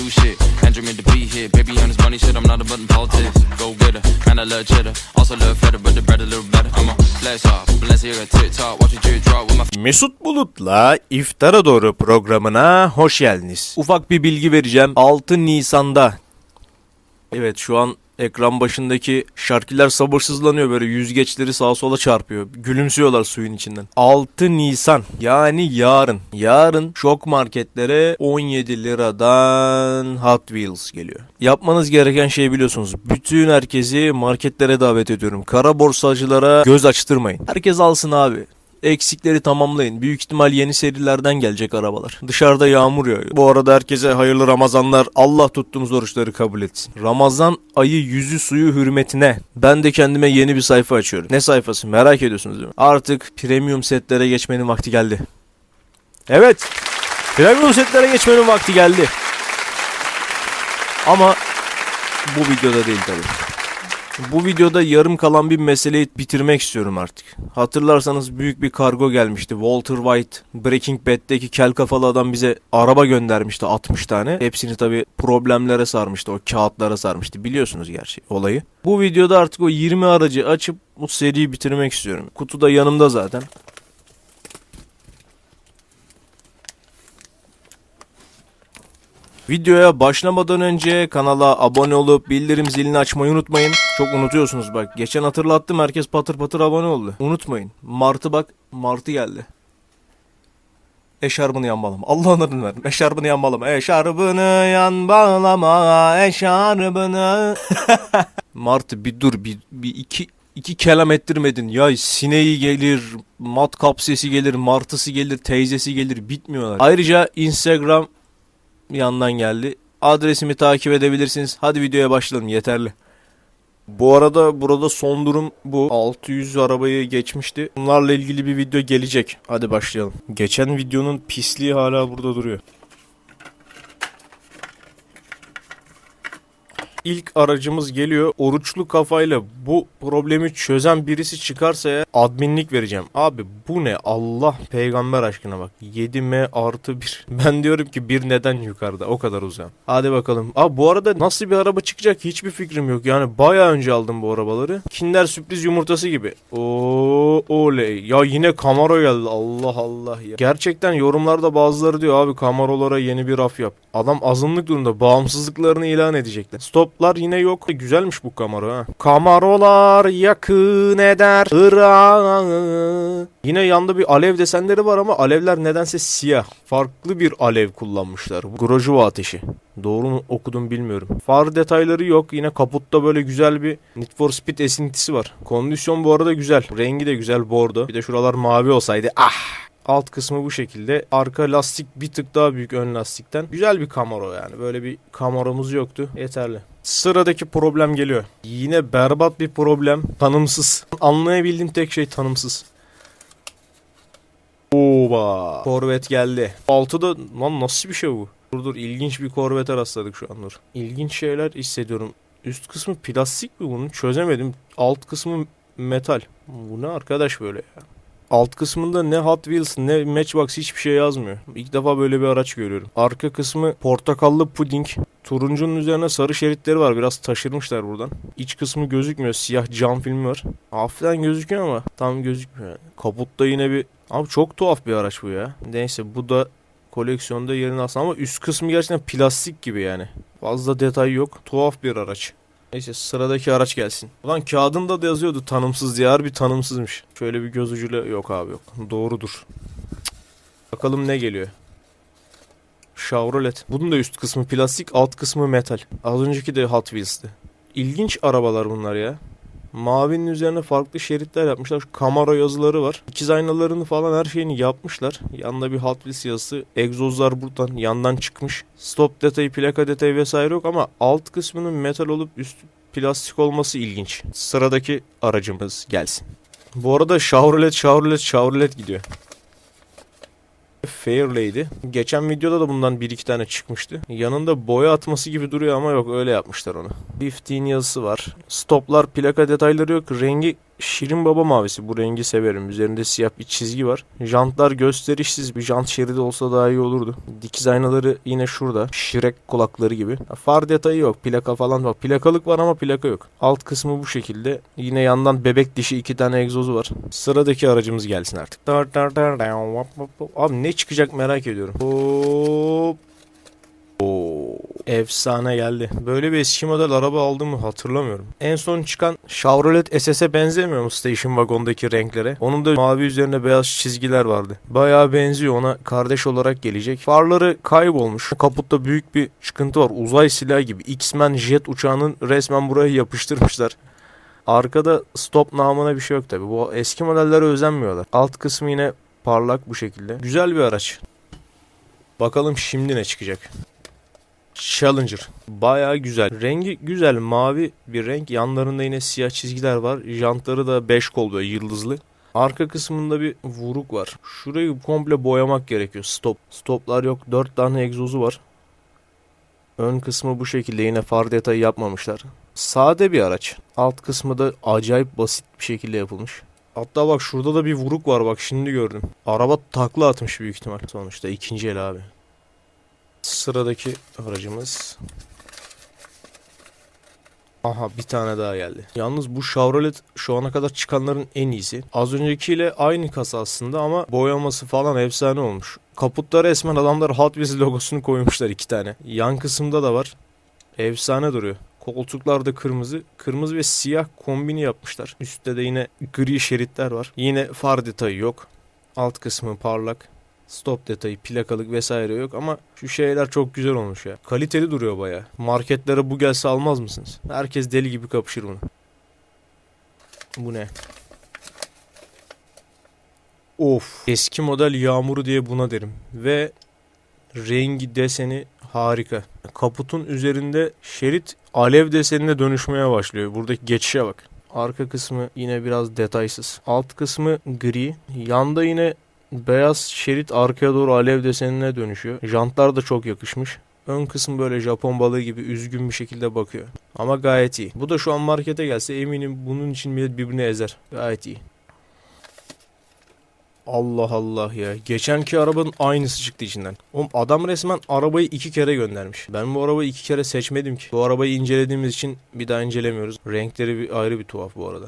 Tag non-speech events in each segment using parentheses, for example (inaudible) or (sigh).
do shit. Andrew in the beat hit. Baby on this money shit, I'm not about politics. Go get her, man, I love cheddar. Also love feta, but the bread a little better. I'm a flash off, Balenciaga TikTok. Watch a drip drop with my Mesut Bulut'la İftara Doğru programına hoş geldiniz. Ufak bir bilgi vereceğim. 6 Nisan'da Evet şu an ekran başındaki şarkılar sabırsızlanıyor böyle yüzgeçleri sağa sola çarpıyor. Gülümsüyorlar suyun içinden. 6 Nisan yani yarın. Yarın şok marketlere 17 liradan Hot Wheels geliyor. Yapmanız gereken şey biliyorsunuz. Bütün herkesi marketlere davet ediyorum. Kara borsacılara göz açtırmayın. Herkes alsın abi. Eksikleri tamamlayın. Büyük ihtimal yeni serilerden gelecek arabalar. Dışarıda yağmur yağıyor. Bu arada herkese hayırlı Ramazanlar. Allah tuttuğumuz oruçları kabul etsin. Ramazan ayı yüzü suyu hürmetine ben de kendime yeni bir sayfa açıyorum. Ne sayfası merak ediyorsunuz değil mi? Artık premium setlere geçmenin vakti geldi. Evet. Premium setlere geçmenin vakti geldi. Ama bu videoda değil tabii. Bu videoda yarım kalan bir meseleyi bitirmek istiyorum artık. Hatırlarsanız büyük bir kargo gelmişti. Walter White Breaking Bad'deki kel kafalı adam bize araba göndermişti 60 tane. Hepsini tabi problemlere sarmıştı. O kağıtlara sarmıştı. Biliyorsunuz gerçi olayı. Bu videoda artık o 20 aracı açıp bu seriyi bitirmek istiyorum. Kutu da yanımda zaten. Videoya başlamadan önce kanala abone olup bildirim zilini açmayı unutmayın. Çok unutuyorsunuz bak. Geçen hatırlattım herkes patır patır abone oldu. Unutmayın. Martı bak. Martı geldi. Eşarbını yan bağlama. Allah'ın adını verin. Eşarbını yan bağlama. Eşarbını yan bağlama. Eşarbını. (laughs) Martı bir dur. Bir, bir iki iki kelam ettirmedin. Ya sineği gelir, matkap sesi gelir, martısı gelir, teyzesi gelir. Bitmiyorlar. Ayrıca Instagram yandan geldi. Adresimi takip edebilirsiniz. Hadi videoya başlayalım yeterli. Bu arada burada son durum bu. 600 arabayı geçmişti. Bunlarla ilgili bir video gelecek. Hadi başlayalım. Geçen videonun pisliği hala burada duruyor. İlk aracımız geliyor. Oruçlu kafayla bu problemi çözen birisi çıkarsa ya adminlik vereceğim. Abi bu ne? Allah peygamber aşkına bak. 7M artı 1. (laughs) Ben diyorum ki bir neden yukarıda. O kadar uzağım. Hadi bakalım. Abi bu arada nasıl bir araba çıkacak hiçbir fikrim yok. Yani baya önce aldım bu arabaları. Kinder sürpriz yumurtası gibi. Oo oley. Ya yine Camaro geldi. Allah Allah ya. Gerçekten yorumlarda bazıları diyor abi Camaro'lara yeni bir raf yap. Adam azınlık durumda. Bağımsızlıklarını ilan edecekler. Stoplar yine yok. Güzelmiş bu Camaro ha. Camaro'lar yakın eder Irak'ı. Yine yanda bir alev desenleri var ama alevler nedense siyah. Farklı bir alev kullanmışlar. Grojuva ateşi. Doğru mu okudum bilmiyorum. Far detayları yok. Yine kaputta böyle güzel bir Need for Speed esintisi var. Kondisyon bu arada güzel. Rengi de güzel bordo. Bir de şuralar mavi olsaydı ah Alt kısmı bu şekilde. Arka lastik bir tık daha büyük ön lastikten. Güzel bir Camaro yani. Böyle bir Camaro'muz yoktu. Yeterli. Sıradaki problem geliyor. Yine berbat bir problem. Tanımsız. Anlayabildiğim tek şey tanımsız. Oba. Korvet geldi. Altıda lan nasıl bir şey bu? Dur dur ilginç bir korvete rastladık şu an dur. İlginç şeyler hissediyorum. Üst kısmı plastik mi bunun? Çözemedim. Alt kısmı metal. Bu ne arkadaş böyle ya? Alt kısmında ne Hot Wheels ne Matchbox hiçbir şey yazmıyor. İlk defa böyle bir araç görüyorum. Arka kısmı portakallı puding. Turuncunun üzerine sarı şeritleri var. Biraz taşırmışlar buradan. İç kısmı gözükmüyor. Siyah cam filmi var. Hafiften gözüküyor ama tam gözükmüyor. Kaputta yine bir... Abi çok tuhaf bir araç bu ya. Neyse bu da koleksiyonda yerini alsın ama üst kısmı gerçekten plastik gibi yani. Fazla detay yok. Tuhaf bir araç. Neyse sıradaki araç gelsin. Ulan kağıdında da yazıyordu tanımsız diye. Harbi tanımsızmış. Şöyle bir göz ucuyla yok abi yok. Doğrudur. Cık. Bakalım ne geliyor. Chevrolet. Bunun da üst kısmı plastik, alt kısmı metal. Az önceki de Hot Wheels'ti. İlginç arabalar bunlar ya. Mavinin üzerine farklı şeritler yapmışlar. Camaro yazıları var. İkiz aynalarını falan her şeyini yapmışlar. Yanında bir Hot Wheels yazısı. Egzozlar buradan yandan çıkmış. Stop detayı, plaka detayı vesaire yok ama alt kısmının metal olup üstü plastik olması ilginç. Sıradaki aracımız gelsin. Bu arada Chevrolet, Chevrolet, Chevrolet gidiyor. Fairlady'di. Geçen videoda da bundan bir iki tane çıkmıştı. Yanında boya atması gibi duruyor ama yok öyle yapmışlar onu. 15 yazısı var. Stoplar plaka detayları yok. Rengi Şirin baba mavisi. Bu rengi severim. Üzerinde siyah bir çizgi var. Jantlar gösterişsiz bir jant şeridi olsa daha iyi olurdu. Dikiz aynaları yine şurada. Şirek kulakları gibi. Far detayı yok. Plaka falan var. Plakalık var ama plaka yok. Alt kısmı bu şekilde. Yine yandan bebek dişi iki tane egzozu var. Sıradaki aracımız gelsin artık. Abi ne çıkacak merak ediyorum. Hop. Oo, efsane geldi. Böyle bir eski model araba aldım mı hatırlamıyorum. En son çıkan Chevrolet SS'e benzemiyor mu station wagondaki renklere? Onun da mavi üzerine beyaz çizgiler vardı. Bayağı benziyor ona kardeş olarak gelecek. Farları kaybolmuş. Kaputta büyük bir çıkıntı var. Uzay silahı gibi. X-Men jet uçağının resmen buraya yapıştırmışlar. Arkada stop namına bir şey yok tabi. Bu eski modellere özenmiyorlar. Alt kısmı yine parlak bu şekilde. Güzel bir araç. Bakalım şimdi ne çıkacak. Challenger. Bayağı güzel. Rengi güzel. Mavi bir renk. Yanlarında yine siyah çizgiler var. Jantları da 5 kol böyle yıldızlı. Arka kısmında bir vuruk var. Şurayı komple boyamak gerekiyor. Stop. Stoplar yok. 4 tane egzozu var. Ön kısmı bu şekilde yine far detayı yapmamışlar. Sade bir araç. Alt kısmı da acayip basit bir şekilde yapılmış. Hatta bak şurada da bir vuruk var bak şimdi gördüm. Araba takla atmış büyük ihtimal. Sonuçta ikinci el abi. Sıradaki aracımız. Aha bir tane daha geldi. Yalnız bu Chevrolet şu ana kadar çıkanların en iyisi. Az öncekiyle aynı kasa aslında ama boyaması falan efsane olmuş. Kaputta resmen adamlar Hot Wheels logosunu koymuşlar iki tane. Yan kısımda da var. Efsane duruyor. Koltuklar da kırmızı. Kırmızı ve siyah kombini yapmışlar. Üstte de yine gri şeritler var. Yine far detayı yok. Alt kısmı parlak. Stop detayı, plakalık vesaire yok ama şu şeyler çok güzel olmuş ya. Kaliteli duruyor baya. Marketlere bu gelse almaz mısınız? Herkes deli gibi kapışır bunu. Bu ne? Of. Eski model yağmuru diye buna derim. Ve rengi deseni harika. Kaputun üzerinde şerit alev desenine dönüşmeye başlıyor. Buradaki geçişe bak. Arka kısmı yine biraz detaysız. Alt kısmı gri. Yanda yine beyaz şerit arkaya doğru alev desenine dönüşüyor. Jantlar da çok yakışmış. Ön kısım böyle Japon balığı gibi üzgün bir şekilde bakıyor. Ama gayet iyi. Bu da şu an markete gelse eminim bunun için millet birbirini ezer. Gayet iyi. Allah Allah ya. Geçenki arabanın aynısı çıktı içinden. Oğlum adam resmen arabayı iki kere göndermiş. Ben bu arabayı iki kere seçmedim ki. Bu arabayı incelediğimiz için bir daha incelemiyoruz. Renkleri bir ayrı bir tuhaf bu arada.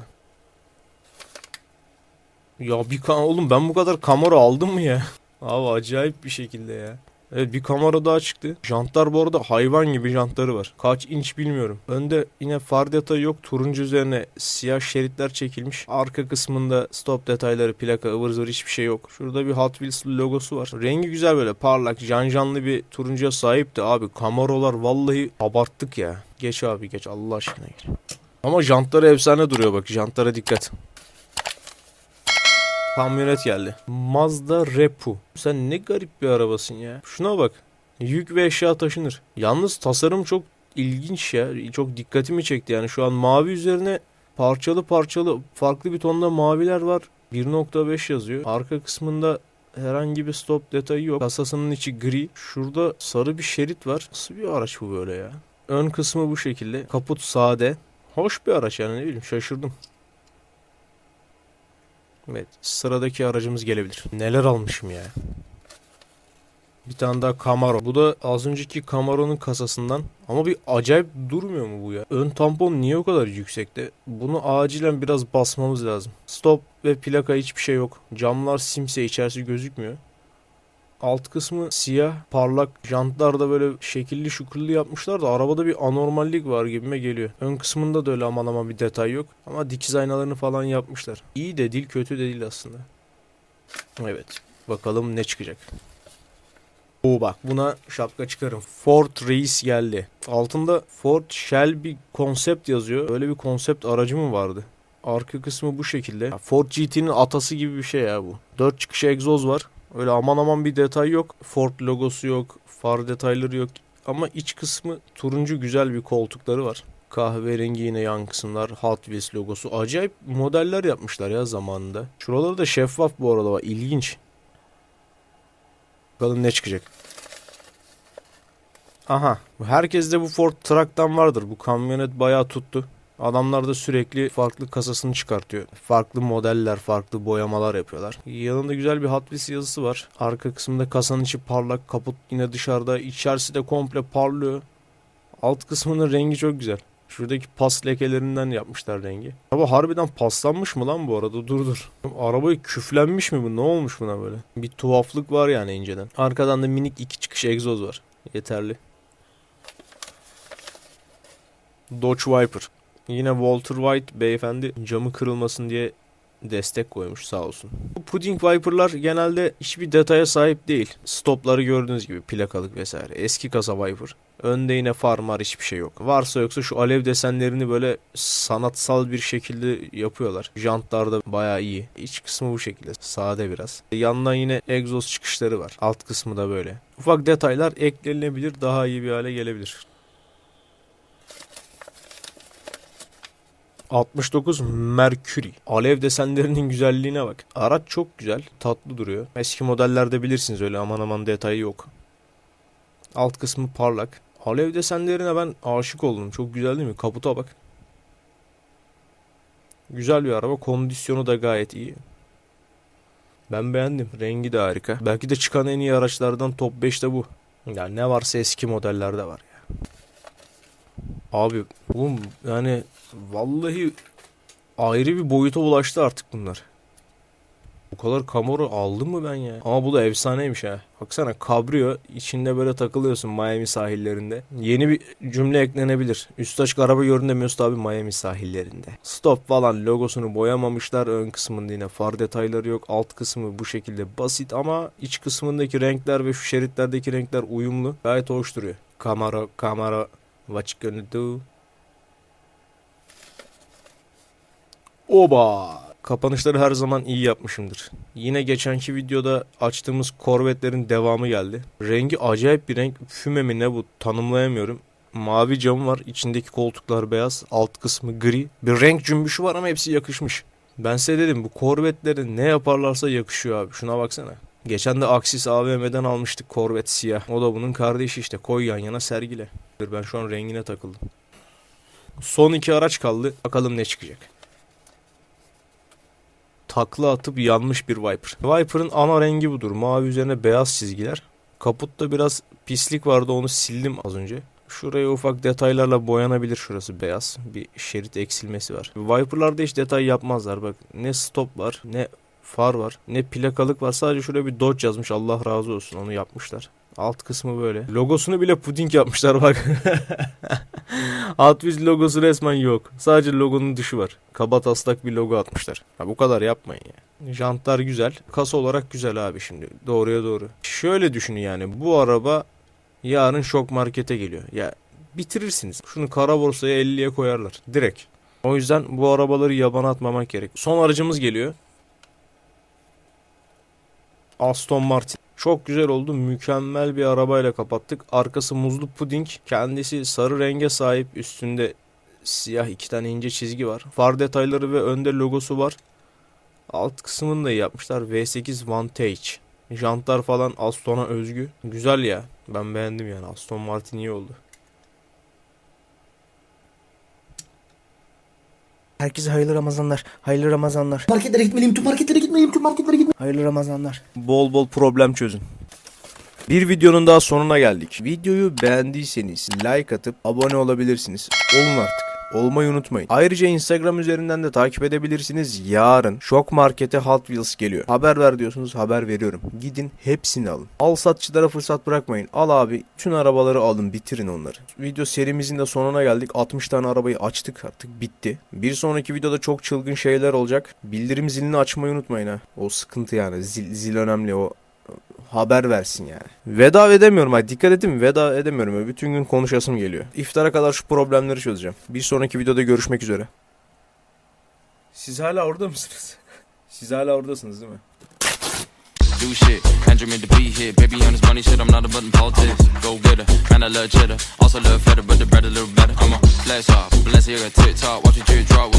Ya bir kan oğlum ben bu kadar kamera aldım mı ya? Abi acayip bir şekilde ya. Evet bir kamera daha çıktı. Jantlar bu arada hayvan gibi jantları var. Kaç inç bilmiyorum. Önde yine far detayı yok. Turuncu üzerine siyah şeritler çekilmiş. Arka kısmında stop detayları, plaka, ıvır zıvır hiçbir şey yok. Şurada bir Hot Wheels logosu var. Rengi güzel böyle parlak, janjanlı bir turuncuya sahipti abi. Kameralar vallahi abarttık ya. Geç abi geç Allah aşkına geç. Ama jantları efsane duruyor bak. Jantlara dikkat. Kamyonet geldi. Mazda Repu. Sen ne garip bir arabasın ya. Şuna bak. Yük ve eşya taşınır. Yalnız tasarım çok ilginç ya. Çok dikkatimi çekti yani. Şu an mavi üzerine parçalı parçalı farklı bir tonda maviler var. 1.5 yazıyor. Arka kısmında herhangi bir stop detayı yok. Kasasının içi gri. Şurada sarı bir şerit var. Nasıl bir araç bu böyle ya? Ön kısmı bu şekilde. Kaput sade. Hoş bir araç yani ne bileyim şaşırdım. Evet sıradaki aracımız gelebilir. Neler almışım ya. Bir tane daha Camaro. Bu da az önceki Camaro'nun kasasından. Ama bir acayip durmuyor mu bu ya? Ön tampon niye o kadar yüksekte? Bunu acilen biraz basmamız lazım. Stop ve plaka hiçbir şey yok. Camlar simse içerisi gözükmüyor. Alt kısmı siyah, parlak. Jantlar da böyle şekilli şukilli yapmışlar da arabada bir anormallik var gibime geliyor. Ön kısmında da öyle aman aman bir detay yok. Ama dikiz aynalarını falan yapmışlar. İyi de değil, kötü de değil aslında. Evet. Bakalım ne çıkacak. Oo bak buna şapka çıkarım. Ford Reis geldi. Altında Ford Shelby konsept yazıyor. Öyle bir konsept aracı mı vardı? Arka kısmı bu şekilde. Ford GT'nin atası gibi bir şey ya bu. 4 çıkış egzoz var. Öyle aman aman bir detay yok. Ford logosu yok. Far detayları yok. Ama iç kısmı turuncu güzel bir koltukları var. Kahverengi yine yan kısımlar. Hot Wheels logosu. Acayip modeller yapmışlar ya zamanında. Şuraları da şeffaf bu arada var. İlginç. Bakalım ne çıkacak. Aha. Herkeste bu Ford Truck'tan vardır. Bu kamyonet bayağı tuttu. Adamlar da sürekli farklı kasasını çıkartıyor. Farklı modeller, farklı boyamalar yapıyorlar. Yanında güzel bir Hot Wheels yazısı var. Arka kısmında kasanın içi parlak, kaput yine dışarıda. İçerisi de komple parlıyor. Alt kısmının rengi çok güzel. Şuradaki pas lekelerinden yapmışlar rengi. Araba harbiden paslanmış mı lan bu arada? Dur dur. Arabayı küflenmiş mi bu? Ne olmuş buna böyle? Bir tuhaflık var yani inceden. Arkadan da minik iki çıkış egzoz var. Yeterli. Dodge Viper. Yine Walter White beyefendi camı kırılmasın diye destek koymuş sağ olsun. Bu Pudding Viper'lar genelde hiçbir detaya sahip değil. Stopları gördüğünüz gibi plakalık vesaire. Eski kasa Viper. Önde yine farmar hiçbir şey yok. Varsa yoksa şu alev desenlerini böyle sanatsal bir şekilde yapıyorlar. Jantlar da bayağı iyi. İç kısmı bu şekilde. Sade biraz. Yandan yine egzoz çıkışları var. Alt kısmı da böyle. Ufak detaylar eklenebilir. Daha iyi bir hale gelebilir. 69 Mercury. Alev desenlerinin güzelliğine bak. Araç çok güzel. Tatlı duruyor. Eski modellerde bilirsiniz öyle aman aman detayı yok. Alt kısmı parlak. Alev desenlerine ben aşık oldum. Çok güzel değil mi? Kaputa bak. Güzel bir araba. Kondisyonu da gayet iyi. Ben beğendim. Rengi de harika. Belki de çıkan en iyi araçlardan top 5'te bu. Yani ne varsa eski modellerde var ya. Abi oğlum yani vallahi ayrı bir boyuta ulaştı artık bunlar. Bu kadar Camaro aldım mı ben ya? Ama bu da efsaneymiş ha. Baksana kabrio içinde böyle takılıyorsun Miami sahillerinde. Yeni bir cümle eklenebilir. Üst açık araba Mesut abi Miami sahillerinde. Stop falan logosunu boyamamışlar. Ön kısmında yine far detayları yok. Alt kısmı bu şekilde basit ama iç kısmındaki renkler ve şu şeritlerdeki renkler uyumlu. Gayet hoş duruyor. Camaro, Camaro. What you gonna do? Oba! Kapanışları her zaman iyi yapmışımdır. Yine geçenki videoda açtığımız korvetlerin devamı geldi. Rengi acayip bir renk. Füme mi ne bu tanımlayamıyorum. Mavi camı var. içindeki koltuklar beyaz. Alt kısmü gri. Bir renk cümbüşü var ama hepsi yakışmış. Ben size dedim bu korvetleri ne yaparlarsa yakışıyor abi. Şuna baksana. Geçen de Axis AVM'den almıştık korvet siyah. O da bunun kardeşi işte. Koy yan yana sergile. Ben şu an rengine takıldım. Son iki araç kaldı. Bakalım ne çıkacak takla atıp yanmış bir Viper. Viper'ın ana rengi budur. Mavi üzerine beyaz çizgiler. Kaputta biraz pislik vardı onu sildim az önce. Şuraya ufak detaylarla boyanabilir şurası beyaz. Bir şerit eksilmesi var. Viper'larda hiç detay yapmazlar. Bak ne stop var ne far var ne plakalık var. Sadece şuraya bir Dodge yazmış Allah razı olsun onu yapmışlar. Alt kısmı böyle. Logosunu bile puding yapmışlar bak. (laughs) Wheels logosu resmen yok. Sadece logonun dışı var. Kaba taslak bir logo atmışlar. Ha bu kadar yapmayın ya. Jantlar güzel. Kasa olarak güzel abi şimdi. Doğruya doğru. Şöyle düşünün yani. Bu araba yarın şok markete geliyor. Ya bitirirsiniz. Şunu kara borsaya 50'ye koyarlar. Direkt. O yüzden bu arabaları yabana atmamak gerek. Son aracımız geliyor. Aston Martin. Çok güzel oldu. Mükemmel bir arabayla kapattık. Arkası muzlu puding. Kendisi sarı renge sahip. Üstünde siyah iki tane ince çizgi var. Far detayları ve önde logosu var. Alt kısmını da yapmışlar. V8 Vantage. Jantlar falan Aston'a özgü. Güzel ya. Ben beğendim yani. Aston Martin iyi oldu. Herkese hayırlı Ramazanlar. Hayırlı Ramazanlar. Marketlere gitmeliyim, tüm marketlere gitmeliyim, tüm marketlere gitmeliyim. Hayırlı Ramazanlar. Bol bol problem çözün. Bir videonun daha sonuna geldik. Videoyu beğendiyseniz like atıp abone olabilirsiniz. Olun artık. Olmayı unutmayın. Ayrıca Instagram üzerinden de takip edebilirsiniz. Yarın Şok Market'e Hot Wheels geliyor. Haber ver diyorsunuz haber veriyorum. Gidin hepsini alın. Al satçılara fırsat bırakmayın. Al abi tüm arabaları alın bitirin onları. Video serimizin de sonuna geldik. 60 tane arabayı açtık artık bitti. Bir sonraki videoda çok çılgın şeyler olacak. Bildirim zilini açmayı unutmayın ha. O sıkıntı yani. Zil, zil önemli o haber versin yani. Veda edemiyorum. Hadi dikkat edin veda edemiyorum. Bütün gün konuşasım geliyor. İftara kadar şu problemleri çözeceğim. Bir sonraki videoda görüşmek üzere. Siz hala orada mısınız? (laughs) Siz hala oradasınız değil mi? do shit. Andrew made the beat hit. Baby on this money shit, I'm not a button politics. Go get her, man, I love cheddar. Also love feta, but the bread a little better. I'm a flex off, Balenciaga TikTok, watch it drip drop